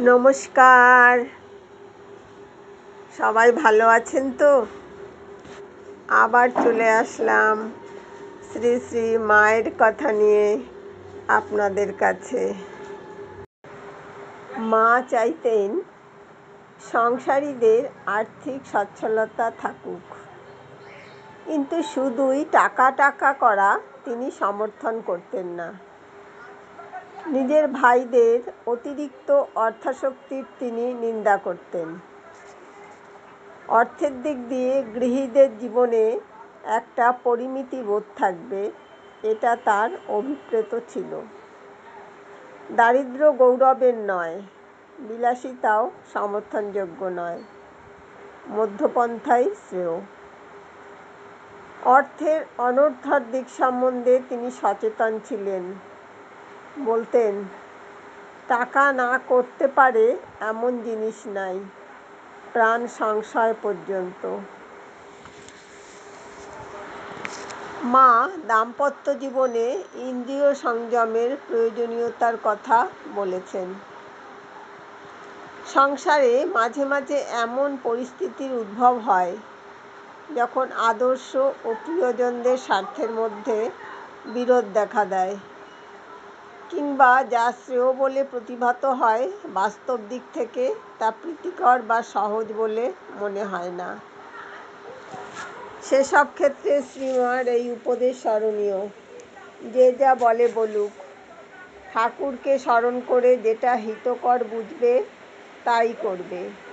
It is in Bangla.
নমস্কার। সবাই ভালো আছেন তো? আবার চলে আসলাম শ্রী শ্রী মায়ের কথা নিয়ে আপনাদের কাছে। মা চাইতেন সংসারীদের আর্থিক সচ্ছলতা থাকুক। কিন্তু শুধুই টাকা টাকা করা তিনি সমর্থন করতেন না। নিজের ভাইদের অতিরিক্ত অর্থাশক্তির তিনি নিন্দা করতেন। অর্থের দিক দিয়ে গৃহীদের জীবনে একটা পরিমিতি বোধ থাকবে, এটা তার অভিপ্রেত ছিল। দারিদ্র গৌরবের নয়, বিলাসিতাও সমর্থনযোগ্য নয়, মধ্যপন্থাই শ্রেয়। অর্থের অনর্থর দিক সম্বন্ধে তিনি সচেতন ছিলেন। বলতেন, টাকা না করতে পারে এমন জিনিস নাই, প্রাণ সংশয় পর্যন্ত। মা দাম্পত্য জীবনে ইন্দ্রিয় সংযমের প্রয়োজনীয়তার কথা বলেছেন। সংসারে মাঝে মাঝে এমন পরিস্থিতির উদ্ভব হয়, যখন আদর্শ ও প্রিয়জনদের স্বার্থের মধ্যে বিরোধ দেখা দেয়। কিংবা যা শ্রেয় বলে প্রতিভাত হয়, বাস্তব দিক থেকে তা প্রীতিকর বা সহজ বলে মনে হয় না। সেসব ক্ষেত্রে শ্রীমার এই উপদেশ স্মরণীয়। যে যা বলে বলুক। ঠাকুরকে স্মরণ করে যেটা হিতকর বুঝবে, তাই করবে।